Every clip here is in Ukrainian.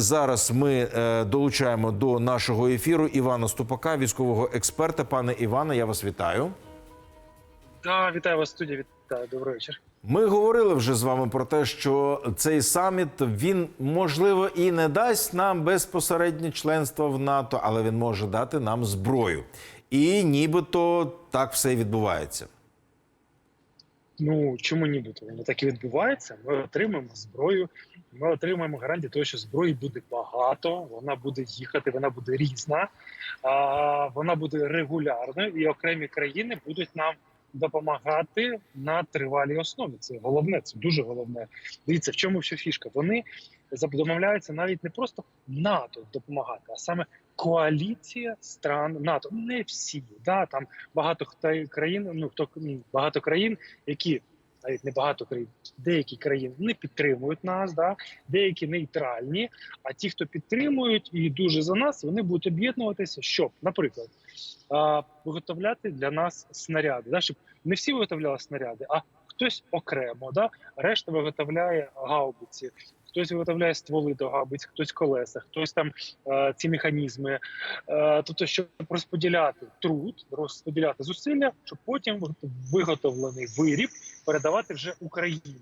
зараз ми е, долучаємо до нашого ефіру Івана Ступака, військового експерта. Пане Іване, я вас вітаю. Да, вітаю вас в студії. Вітаю, добрий вечір. Ми говорили вже з вами про те, що цей саміт він можливо і не дасть нам безпосереднє членство в НАТО, але він може дати нам зброю. І нібито так все і відбувається. Ну чому нібито воно так і відбувається? Ми отримаємо зброю. Ми отримаємо гарантію того, що зброї буде багато. Вона буде їхати, вона буде різна, а вона буде регулярною, і окремі країни будуть нам допомагати на тривалій основі. Це головне, це дуже головне. Дивіться, в чому ще фішка? Вони домовляються навіть не просто НАТО допомагати, а саме коаліція стран НАТО. Не всі, да там багато хто країн. Ну хто багато країн, які навіть не багато країн, деякі країни не підтримують нас, да деякі нейтральні. А ті, хто підтримують і дуже за нас, вони будуть об'єднуватися, щоб, наприклад, виготовляти для нас снаряди, да, щоб не всі виготовляли снаряди, а хтось окремо, да, решта виготовляє гаубиці, хтось виготовляє стволи до гаубиць, хтось колеса, хтось там е, ці механізми. Е, тобто, щоб розподіляти труд, розподіляти зусилля, щоб потім виготовлений виріб передавати вже Україні.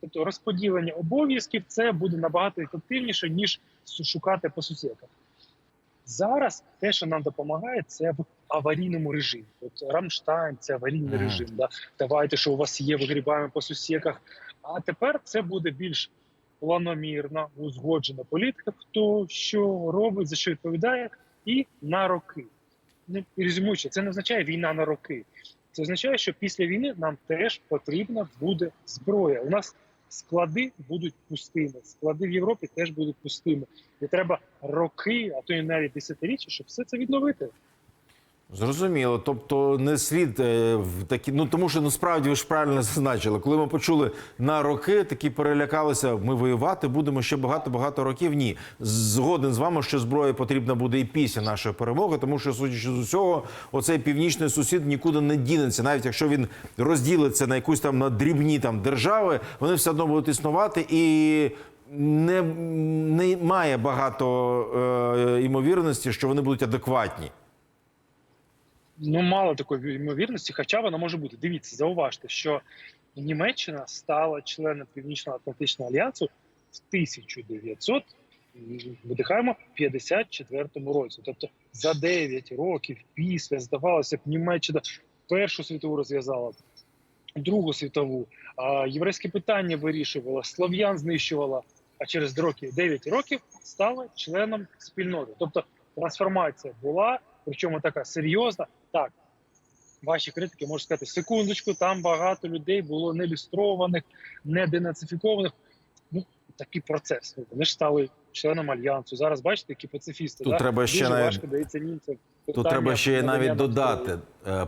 Тобто розподілення обов'язків це буде набагато ефективніше ніж шукати по сусідах. Зараз те, що нам допомагає, це в аварійному режимі. От Рамштайн, це аварійний Ага. режим. Да? Давайте, що у вас є, вигрібаємо по сусіках. А тепер це буде більш планомірна, узгоджена політика, хто що робить, за що відповідає, і на роки. Ну, і резюмуючи, це не означає війна на роки. Це означає, що після війни нам теж потрібна буде зброя. У нас склади будуть пустими, склади в Європі теж будуть пустими. І треба роки, а то і навіть десятиріччя, щоб все це відновити. Зрозуміло, тобто не слід е, в такі. Ну тому що насправді ви ж правильно зазначили. Коли ми почули на роки, такі перелякалися. Ми воювати будемо ще багато багато років. Ні, згоден з вами, що зброя потрібна буде і після нашої перемоги, тому що судячи з усього, оцей північний сусід нікуди не дінеться, навіть якщо він розділиться на якусь там на дрібні там держави, вони все одно будуть існувати і. Не, не має багато е, ймовірності, що вони будуть адекватні. Ну, мало такої ймовірності, хоча вона може бути. Дивіться, зауважте, що Німеччина стала членом Північно-Атлантичного альянсу в 1900 видихаємо 54-му році. Тобто за 9 років після здавалося б, Німеччина Першу світову розв'язала, Другу світову, а єврейське питання вирішувала, слов'ян знищувала. А через роки 9 років стала членом спільноти. Тобто трансформація була, причому така серйозна. Так, ваші критики можуть сказати, секундочку, там багато людей було не люстрованих, не денацифікованих. Ну, такий процес. Вони ж стали членом альянсу. Зараз бачите, які пацифісти. Тут да? треба ще Дуже навіть- важко дається німцям. Тут треба ще навіть додати,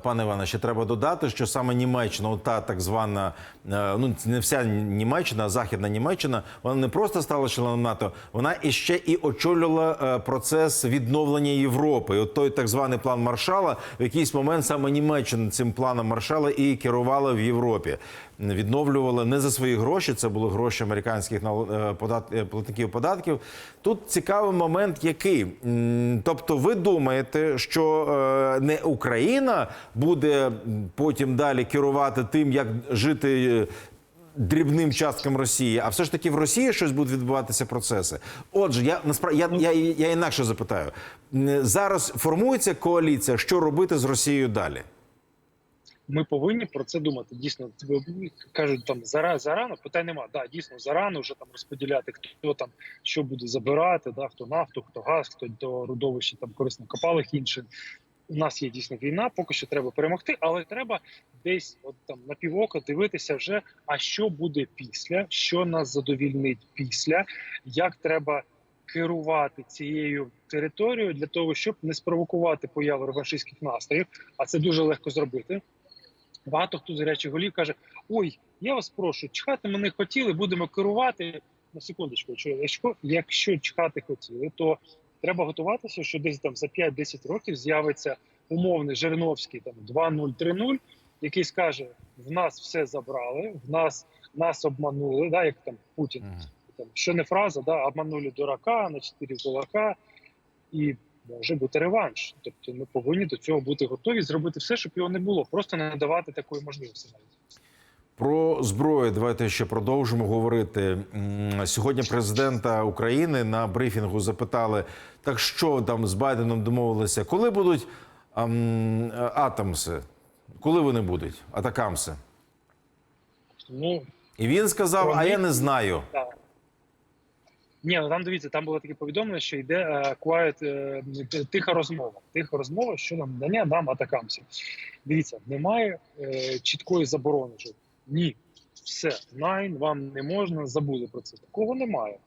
пане Іване, ще треба додати, що саме Німеччина, та так звана, е, ну не вся Німеччина, а західна Німеччина, вона не просто стала членом НАТО, вона іще і очолювала е, процес відновлення Європи. І от той так званий план Маршала, в якийсь момент саме Німеччина цим планом Маршала і керувала в Європі. Відновлювала не за свої гроші, це були гроші американських е, е, платників податків. Тут цікавий момент, який тобто, ви думаєте, що е, не Україна буде потім далі керувати тим, як жити. е, Дрібним часткам Росії, а все ж таки в Росії щось будуть відбуватися процеси. Отже, я насправді я, я, я інакше запитаю зараз. Формується коаліція, що робити з Росією далі? ми повинні про це думати. Дійсно, кажуть там зара зарано. Питань нема. Да, дійсно зарано вже там розподіляти, хто там що буде забирати, да хто нафту, хто газ, хто до родовища там корисно копалих інших. У нас є дійсно війна, поки що треба перемогти, але треба десь от там на півока дивитися вже, а що буде після, що нас задовільнить після, як треба керувати цією територією для того, щоб не спровокувати появу реваншистських настроїв, а це дуже легко зробити. Багато хто з гарячих голів каже: Ой, я вас прошу, чхати ми не хотіли, будемо керувати. На секундочку, якщо, чхати хотіли, то треба готуватися, що десь там за 5-10 років з'явиться умовний Жириновський там 2-0-3-0, який скаже: в нас все забрали, в нас нас обманули, да, як там Путін там, що не фраза, да, обманули дурака на чотири кулака, і може бути реванш. Тобто ми повинні до цього бути готові зробити все, щоб його не було, просто не надавати такої можливості навіть. Про зброю давайте ще продовжимо говорити. Сьогодні президента України на брифінгу запитали: так що там з Байденом домовилися, коли будуть ам, атомси? Коли вони будуть? Атакамси? Ну, І він сказав: А я не знаю. Так. Ні, ну там дивіться, там було таке повідомлення, що йде е, quiet, е, тиха розмова. Тиха розмова щодо надання нам атакамсів. Дивіться, немає е, чіткої заборони. Ні, все, найн, вам не можна, забули про це. Такого немає.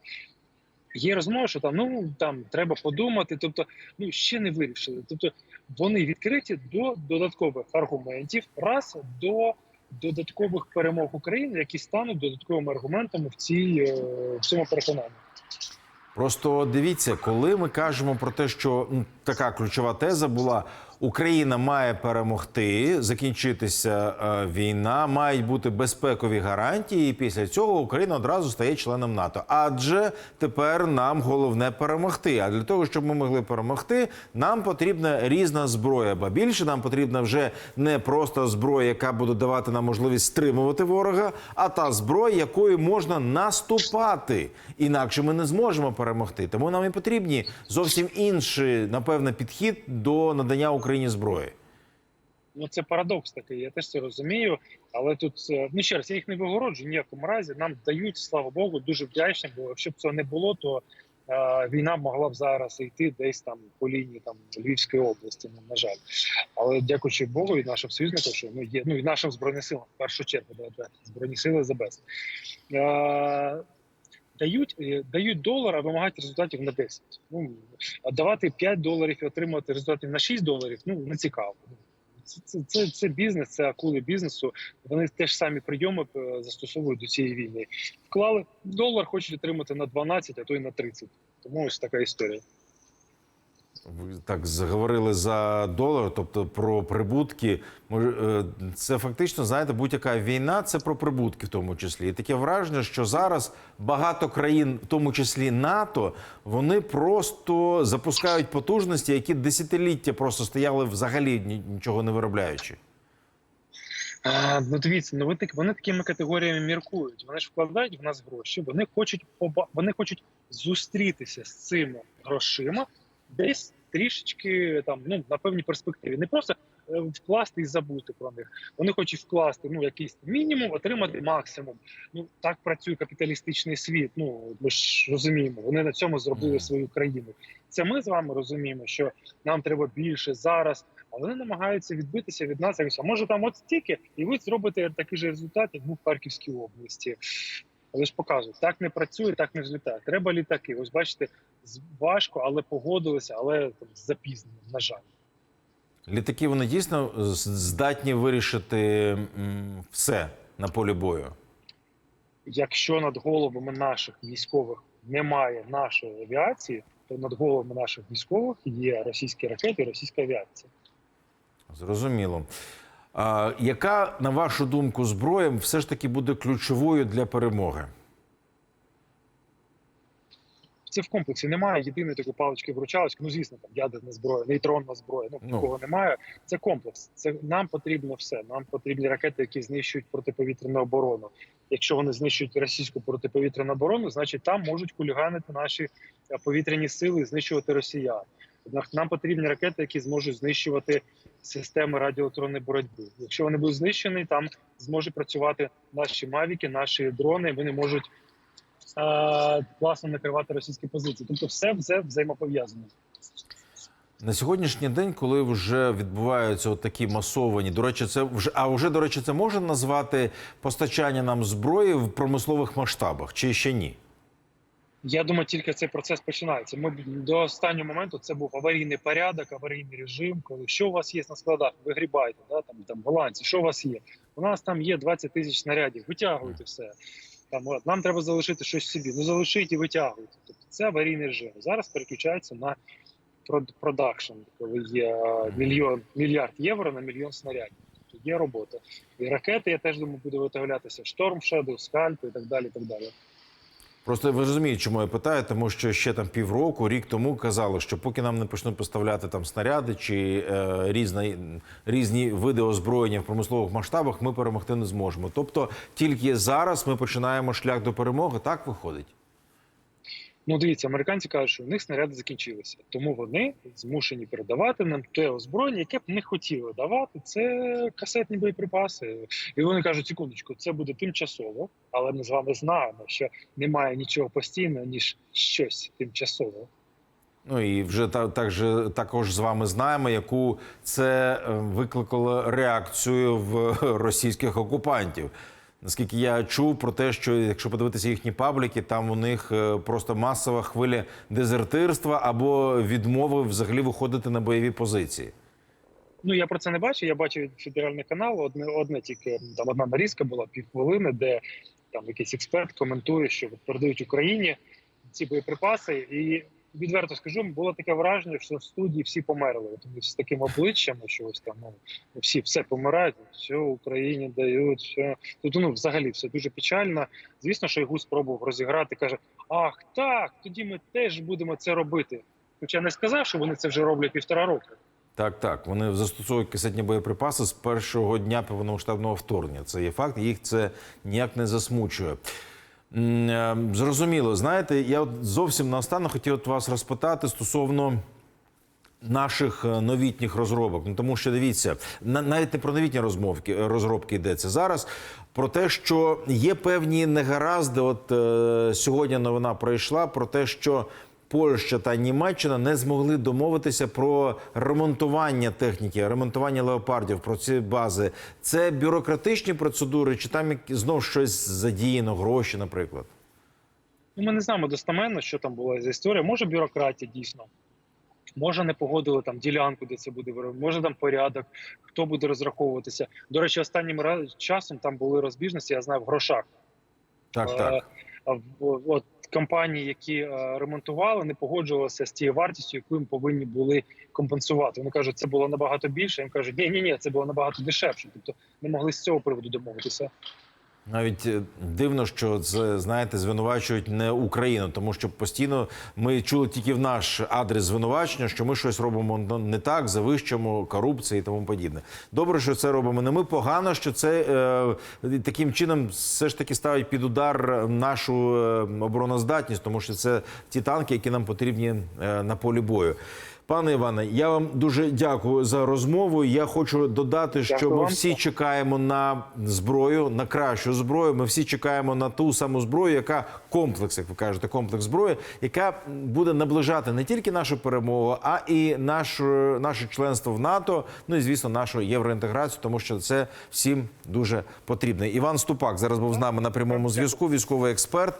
Є розмова, що там ну там треба подумати, тобто ну ще не вирішили. Тобто вони відкриті до додаткових аргументів, раз до додаткових перемог України, які стануть додатковими аргументами в цій е, в цьому переконанні. Просто дивіться, коли ми кажемо про те, що м, така ключова теза була: Україна має перемогти, закінчитися е, війна, мають бути безпекові гарантії. І після цього Україна одразу стає членом НАТО. Адже тепер нам головне перемогти. А для того, щоб ми могли перемогти, нам потрібна різна зброя. Ба більше нам потрібна вже не просто зброя, яка буде давати нам можливість стримувати ворога, а та зброя, якою можна наступати. Інакше ми не зможемо перемогти. Тому нам і потрібні зовсім інший, напевне, підхід до надання Україні зброї. Ну це парадокс такий. Я теж це розумію. Але тут е, ну ще раз, я їх не вигороджую в ніякому разі. Нам дають, слава Богу, дуже вдячні. Бо якщо б цього не було, то е, війна могла б зараз йти десь там по лінії там Львівської області. Ну, на жаль, але дякуючи Богу і нашим союзникам, що ну є ну і нашим збройним силам в першу чергу збройні сили за без. Е, Дають е, дають долар, а вимагають результатів на 10. Ну а давати 5 доларів і отримувати результатів на 6 доларів. Ну не цікаво. Це, це, це, бізнес, це акули бізнесу. Вони теж самі прийоми е, застосовують до цієї війни. Вклали долар, хочуть отримати на 12, а то й на 30. Тому ось така історія. Ви так заговорили за долар, тобто про прибутки. Е, Це фактично, знаєте, будь-яка війна це про прибутки, в тому числі. І таке враження, що зараз багато країн, в тому числі НАТО, вони просто запускають потужності, які десятиліття просто стояли взагалі нічого не виробляючи. А, ну дивіться, ну так вони такими категоріями міркують. Вони ж вкладають в нас гроші. Вони хочуть поба- вони хочуть зустрітися з цими грошима десь трішечки там ну на певній перспективі. Не просто е, вкласти і забути про них. Вони хочуть вкласти ну якийсь мінімум, отримати максимум. Ну так працює капіталістичний світ. Ну ми ж розуміємо. Вони на цьому зробили свою країну. Це ми з вами розуміємо, що нам треба більше зараз. А вони намагаються відбитися від нас. А може там от стільки, і ви зробите такий же результат, як був в Харківській області. Але ж показують, так не працює, так не злітає. Треба літаки. Ось бачите, важко, але погодилися, але там з запізненням, на жаль. Літаки вони дійсно здатні вирішити все на полі бою. Якщо над головами наших військових немає нашої авіації, то над головами наших військових є російські ракети, і російська авіація. Зрозуміло. А, яка, на вашу думку, зброя все ж таки буде ключовою для перемоги? Це в комплексі немає єдиної такої палички вручалочки. Ну звісно, там ядерна зброя, нейтронна зброя. Ну Ну. такого немає. Це комплекс. Це нам потрібно все. Нам потрібні ракети, які знищують протиповітряну оборону. Якщо вони знищують російську протиповітряну оборону, значить там можуть хуліганити наші е, повітряні сили, і знищувати росіян. Нам потрібні ракети, які зможуть знищувати системи радіоелектронної боротьби. Якщо вони будуть знищені, там зможуть працювати наші мавіки, наші дрони. Вони можуть класно накривати російські позиції. Тобто, все все взаємопов'язано. На сьогоднішній день, коли вже відбуваються от такі масовані, до речі, це вже а вже до речі, це можна назвати постачання нам зброї в промислових масштабах, чи ще ні? Я думаю, тільки цей процес починається. Ми до останнього моменту це був аварійний порядок, аварійний режим. Коли що у вас є на складах, вигрібайте, да там там голландці, що у вас є? У нас там є 20 тисяч снарядів, витягуйте все. Там от, нам треба залишити щось собі. Ну залишіть і витягуйте. Тобто це аварійний режим. Зараз переключається на продакшн, коли є е, мільйон мільярд євро на мільйон снарядів. Тобто є робота. І ракети, я теж думаю, буде виготовлятися шторм, Shadow, скальп і так далі. І так далі. Просто ви розумієте, чому я питаю, тому що ще там півроку, рік тому казали, що поки нам не почнуть поставляти там снаряди чи е, різні, різні види озброєння в промислових масштабах, ми перемогти не зможемо. Тобто тільки зараз ми починаємо шлях до перемоги. Так виходить. Ну, дивіться, американці кажуть, що в них снаряди закінчилися, тому вони змушені передавати нам те озброєння, яке б не хотіли давати. Це касетні боєприпаси. І вони кажуть, секундочку, це буде тимчасово, але ми з вами знаємо, що немає нічого постійного, ніж щось тимчасове. Ну і вже та, так же, також з вами знаємо, яку це е, викликало реакцію в російських окупантів. Наскільки я чув про те, що якщо подивитися їхні пабліки, там у них е, просто масова хвиля дезертирства або відмови взагалі виходити на бойові позиції. Ну я про це не бачу. Я бачив федеральний канал. Одне одне тільки там одна нарізка була півхвилини, де там якийсь експерт коментує, що передають Україні ці боєприпаси, і відверто скажу, було таке враження, що в студії всі померли. От з таким обличчям, що ось там ну всі все помирають, все Україні дають. Все тут ну взагалі все дуже печально. Звісно, що Ігу спробував розіграти. каже: Ах, так, тоді ми теж будемо це робити. Хоча не сказав, що вони це вже роблять півтора року. Так, так. Вони застосовують касетні боєприпаси з першого дня повномасштабного вторгнення. Це є факт, їх це ніяк не засмучує. М, е, Зрозуміло, знаєте, я от зовсім наостанок хотів от вас розпитати стосовно наших е, новітніх розробок. Ну тому що дивіться, на- навіть не про новітні розмовки розробки йдеться зараз. Про те, що є певні негаразди. От е, сьогодні новина пройшла про те, що Польща та Німеччина не змогли домовитися про ремонтування техніки, ремонтування леопардів, про ці бази. Це бюрократичні процедури, чи там знов щось задіяно, гроші, наприклад. Ну, ми не знаємо достеменно, що там була за історія. Може, бюрократія дійсно. Може, не погодили там ділянку, де це буде вироблено, може там порядок, хто буде розраховуватися. До речі, останнім раз- часом там були розбіжності, я знаю, в грошах. Так, Е, так. а От компанії, які е, ремонтували, не погоджувалися з тією вартістю, яку їм повинні були компенсувати. Вони кажуть, це було набагато більше. Їм кажуть, ні, ні, ні, це було набагато дешевше. Тобто не могли з цього приводу домовитися. Навіть е, дивно, що це знаєте, звинувачують не Україну, тому що постійно ми чули тільки в наш адрес звинувачення, що ми щось робимо ну, не так, завищимо корупції і тому подібне. Добре, що це робимо не ми. Погано, що це е, таким чином все ж таки ставить під удар нашу е, обороноздатність, тому що це ті танки, які нам потрібні е, на полі бою. Пане Іване, я вам дуже дякую за розмову. Я хочу додати, що ми вам. всі чекаємо на зброю, на кращу зброю. Ми всі чекаємо на ту саму зброю, яка комплекс, як ви кажете, комплекс зброї, яка буде наближати не тільки нашу перемогу, а і наше, наше членство в НАТО. Ну і звісно, нашу євроінтеграцію, тому що це всім дуже потрібно. Іван Ступак зараз був з нами на прямому зв'язку. Військовий експерт.